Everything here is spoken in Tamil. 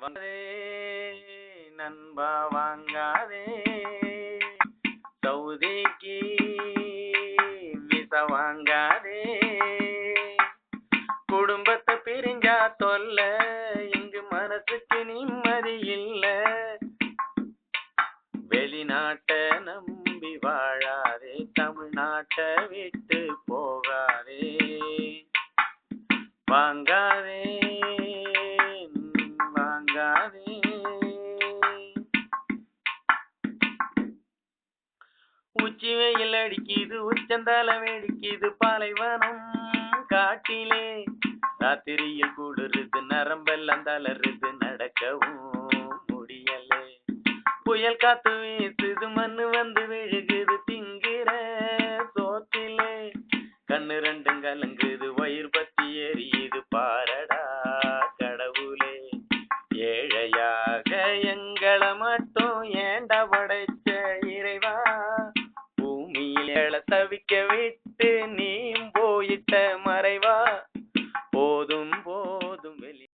வாங்காதே நண்பா வாங்காதே. சவுதிக்கு விச வாங்காதே. குடும்பத்தை பிரிஞ்சா தொல்ல இங்கு மனசுக்கு நிம்மதி இல்ல. வெளிநாட்ட நம்பி வாழாதே தமிழ்நாட்டை விட்டு போகாதே. வாங்காதே. உச்சி வெயில் அடிக்கிது உச்சந்தால வெடிக்குது பாலைவனம் காட்டிலே. ராத்திரியில் கூடுறது நரம்பெல்லாம் தளருது நடக்கவும் முடியலே. புயல் காத்து வீசுது மண்ணு வந்து விழுகுது திங்கிற சோத்திலே. கண்ணு ரெண்டும் கலங்குது வயிறு பத்தி எரியுது பாரடா கடவுளே. ஏழையாக எங்களை மட்டும் தவிக்க விட்டு நீ போயிட்ட மறைவா? போதும் போ